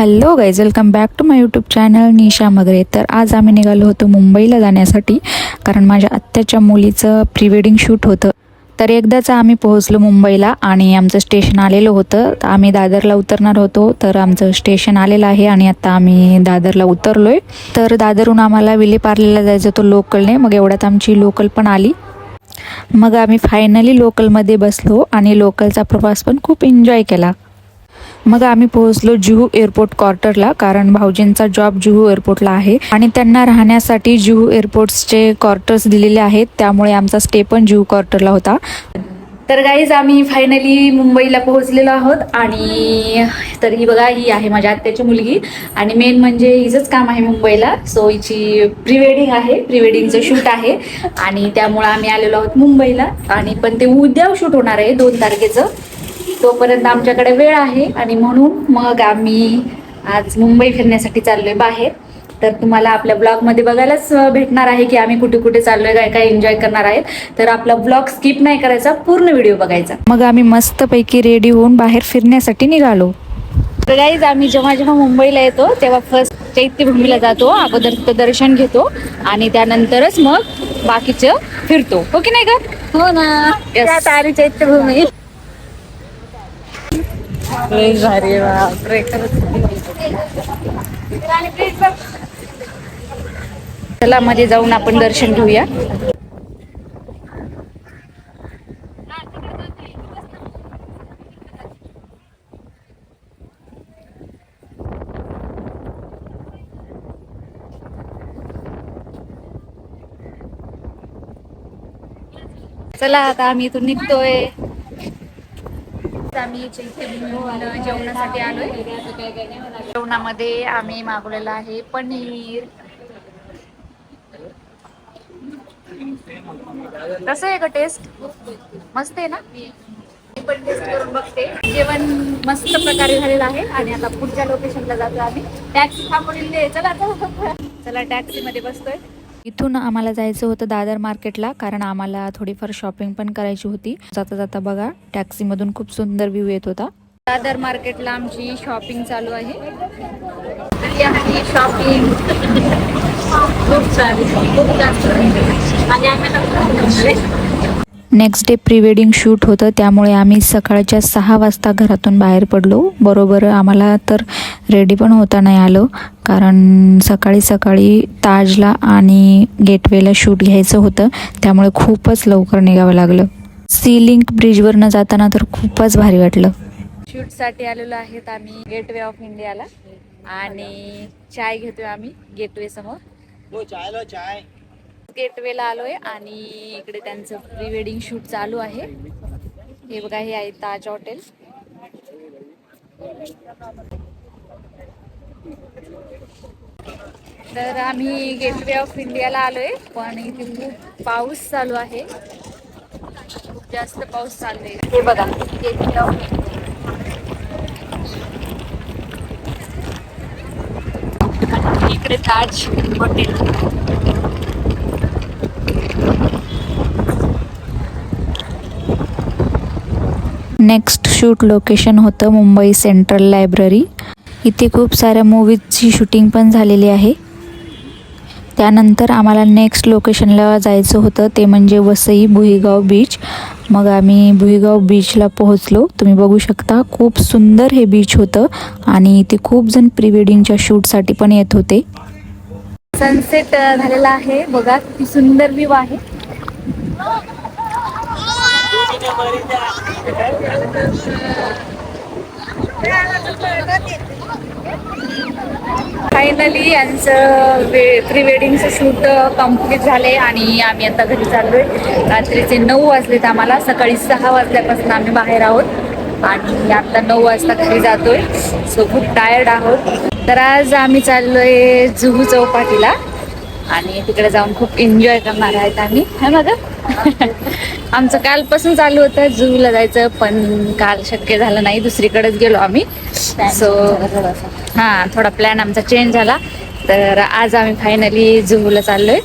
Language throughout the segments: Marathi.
Hello guys welcome back to my YouTube channel Nisha Magare. तर आज आम्ही निघालो होतो मुंबईला जाण्यासाठी कारण माझ्या आत्याच्या मुलीचं प्री वेडिंग शूट होतं. तर एकदाच आम्ही पोहोचलो मुंबईला आणि आमचं स्टेशन आलेलं होतं. तर आम्ही दादरला उतरणार होतो तर आमचं स्टेशन आलेलं आहे आणि आता आम्ही दादरला उतरलोय. तर दादरहून आम्हाला विलेपार्लेला जायचं होतं लोकलने मग एवढ्यात आमची लोकल पण आली. मग आम्ही फायनली लोकलमध्ये बसलो आणि लोकलचा प्रवास पण खूप एन्जॉय केला. मग आम्ही पोहोचलो जुहू एअरपोर्ट क्वार्टरला कारण भाऊजींचा जॉब जुहू एअरपोर्टला आहे. आणि त्यांना राहण्यासाठी जुहू एअरपोर्ट्सचे क्वार्टर्स दिलेले आहेत त्यामुळे आमचा स्टे पण जुहू क्वार्टरला होता. तर गाईज आम्ही फायनली मुंबईला पोहोचलेलो आहोत आणि तर ही बघा ही आहे माझ्या आत्याची मुलगी. आणि मेन म्हणजे हिचंच काम आहे मुंबईला. सो हिची प्री वेडिंग आहे प्री वेडिंगचं शूट आहे. आणि त्यामुळं आम्ही आलेलो आहोत मुंबईला. आणि पण ते उद्या शूट होणार आहे दोन तारखेचं. तोपर्यंत आमच्याकडे वेळ आहे आणि म्हणून मग आम्ही आज मुंबई फिरण्यासाठी चाललोय बाहेर. तर तुम्हाला आपल्या ब्लॉगमध्ये बघायलाच भेटणार आहे की आम्ही कुठे कुठे चाललोय काय काय एन्जॉय करणार आहेत. तर आपला ब्लॉग स्किप नाही करायचा पूर्ण व्हिडिओ बघायचा. मग आम्ही मस्तपैकी रेडी होऊन बाहेर फिरण्यासाठी निघालो. तर गाईज आम्ही जेव्हा जेव्हा मुंबईला येतो तेव्हा फर्स्ट चैत्यभूमीला जातो अगोदर तिथं दर्शन घेतो आणि त्यानंतरच मग बाकीचं फिरतो. हो की नाही का हो ना. Yes. भारी बापरे चला मध्ये जाऊन आपण दर्शन घेऊया. चला आता आम्ही इथून निघतोय. आम्ही जेवणासाठी आलोय. जेवणामध्ये आम्ही मागवलेलं आहे पनीर. कसं आहे का टेस्ट मस्त आहे ना? मी पण टेस्ट करून बघते. जेवण मस्त प्रकारे झालेलं आहे आणि आता पुढच्या लोकेशनला जातो आम्ही. टॅक्सी थांबवलेली आहे चला चला. चला टॅक्सी मध्ये बसतोय. इथून आम्हाला जायचं होतं दादर मार्केटला कारण आम्हाला थोडीफार शॉपिंग पण करायची होती. जाता जाता बघा टॅक्सीमधून खूप सुंदर व्ह्यू येत होता. दादर मार्केटला आमची शॉपिंग चालू आहे. शॉपिंग खूप जास्त next day pre wedding shoot होतं त्यामुळे आम्ही सकाळच्या सहा वाजता घरातून बाहेर पडलो. बरोबर आम्हाला तर रेडी पण होता नाही आलं. कारण सकाळी सकाळी ताजला आणि गेटवेला शूट घ्यायचं होतं. त्यामुळे खूपच लवकर निघावं लागलं. सी लिंक ब्रिजवरनं जाताना तर खूपच भारी वाटलं. शूटसाठी आलेलो आहेत आम्ही गेटवे ऑफ इंडियाला आणि चाय घेतोय आम्ही गेटवे समोर. गेटवेला आलोय आणि इकडे त्यांचं प्री वेडिंग शूट चालू आहे. हे बघा हे आहे ताज हॉटेल. तर आम्ही गेटवे ऑफ इंडियाला आलोय पण इथे खूप पाऊस चालू आहे. खूप जास्त पाऊस चालू आहे हे बघा गेटवे ऑफ इकडे Taj hotel. Next shoot location होतं मुंबई सेंट्रल लायब्ररी इथे खूप साऱ्या मूवीजची शूटिंग पण झालेली आहे. त्यानंतर आम्हाला नेक्स्ट लोकेशनला जायचं होतं ते म्हणजे वसई भुईगाव बीच मग आम्ही भुईगाव बीचला पोहोचलो. तुम्ही बघू शकता खूप सुंदर हे बीच होतं आणि इथे खूप जण प्री वेडिंगच्या शूटसाठी पण येत होते. सनसेट झालेला आहे. बघा किती सुंदर व्ह्यू आहे. फायनली यांचं वे प्री वेडिंगचं शूट कंप्लीट झाले आणि आम्ही आता घरी चाललो आहे रात्रीचे नऊ वाजलेत आम्हाला. सकाळी सहा वाजल्यापासून आम्ही बाहेर आहोत आणि आता नऊ वाजता घरी जातोय. सो खूप टायर्ड आहोत. तर आज आम्ही चाललो आहे जुहू चौपाटीला आणि तिकडे जाऊन खूप एन्जॉय करणार आहेत आम्ही. है मग आमचं कालपासून चालू होतं. जुहूला जायचं पण काल शक्य झालं नाही. दुसरीकडेच गेलो आम्ही. सो हां थोडा प्लॅन आमचा चेंज झाला. तर आज आम्ही फायनली जुहूला चाललोय.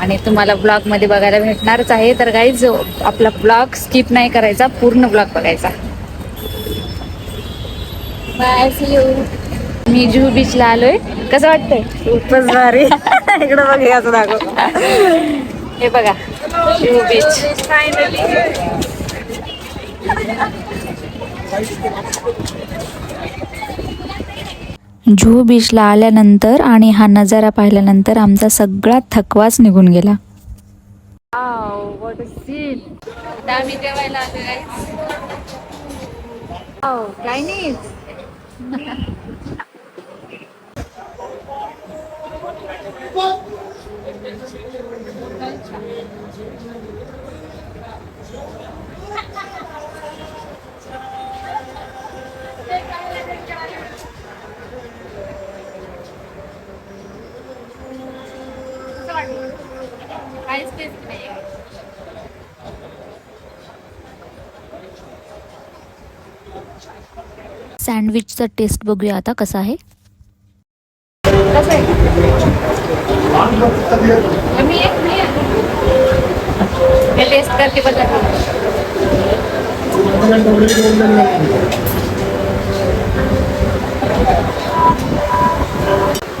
आणि तुम्हाला ब्लॉगमध्ये बघायला भेटणारच आहे. तर काही जो आपला ब्लॉग स्किप नाही करायचा पूर्ण ब्लॉग बघायचा. बाय सी यू आम्ही जुहू बीचला आलोय. कसं वाटतंय? खूपच भारी. इकडं बघ दाखव. हे बघा जुहू बीच जुहू बीचला आल्यानंतर आणि हा नजारा पाहिल्यानंतर आमचा सगळा थकवाच निघून गेला. सँडविचचा टेस्ट बघूया आता कसा आहे. टेस्ट करते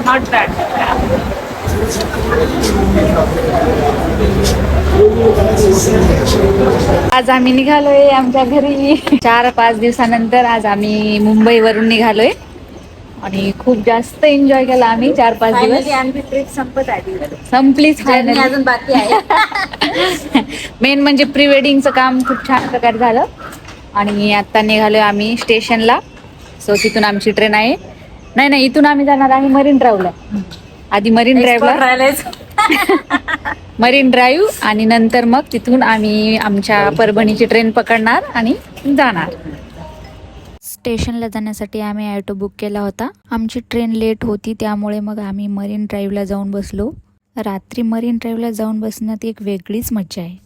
नॉट बॅड आज आम्ही निघालोय आमच्या घरी. चार पाच दिवसानंतर आज आम्ही मुंबईवरून निघालोय. आणि खूप जास्त एन्जॉय केला आम्ही चार पाच दिवस. फायनली आमची ट्रिप संपत आली. संपलीच finally. अजून बाकी आहे. मेन म्हणजे प्री वेडिंगचं काम खूप छान प्रकारे झालं. आणि आता निघालोय आम्ही स्टेशनला सो तिथून आमची ट्रेन आहे. नाही नाही इथून आम्ही जाणार आहे मरीन ड्राईव्हला आधी मरीन ड्राईव्हला मरीन ड्राईव्ह आणि नंतर मग तिथून आम्ही आमच्या परभणीची ट्रेन पकडणार आणि जाणार. स्टेशनला जाण्यासाठी आम्ही ॲटो बुक केला होता. आमची ट्रेन लेट होती त्यामुळे मग आम्ही मरीन ड्राईव्हला जाऊन बसलो. रात्री मरीन ड्राईव्हला जाऊन बसण्यात एक वेगळीच मज्जा आहे.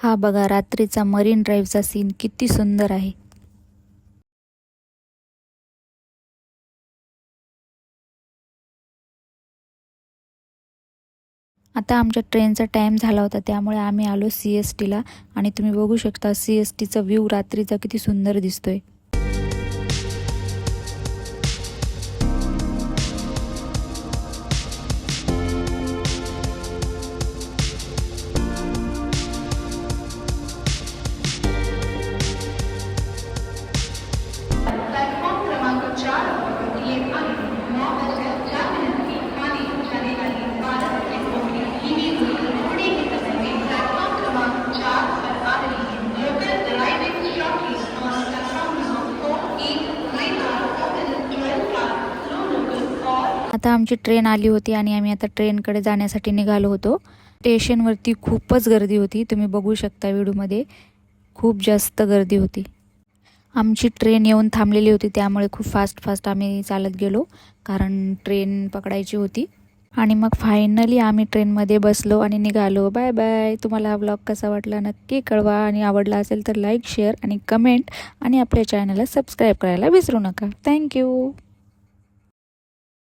हा बघा रात्रीचा मरीन ड्राईव्हचा सीन किती सुंदर आहे. आता आमच्या ट्रेनचा टाईम झाला होता त्यामुळे आम्ही आलो सी एस टीला. आणि तुम्ही बघू शकता सी एस टीचा व्ह्यू रात्रीचा किती सुंदर दिसतोय. आता आमची ट्रेन आली होती आणि आम्ही आता ट्रेनकडे जाण्यासाठी निघालो होतो. स्टेशनवरती खूपच गर्दी होती. तुम्ही बघू शकता व्हिडिओमध्ये. खूप जास्त गर्दी होती. आमची ट्रेन येऊन थांबलेली होती. त्यामुळे खूप फास्ट फास्ट आम्ही चालत गेलो. कारण ट्रेन पकडायची होती. आणि मग फायनली आम्ही ट्रेनमध्ये बसलो आणि निघालो. बाय बाय तुम्हाला हा ब्लॉग कसा वाटला नक्की कळवा. आणि आवडला असेल तर लाईक शेअर आणि कमेंट आणि आपल्या चॅनलला सबस्क्राईब करायला विसरू नका. थँक्यू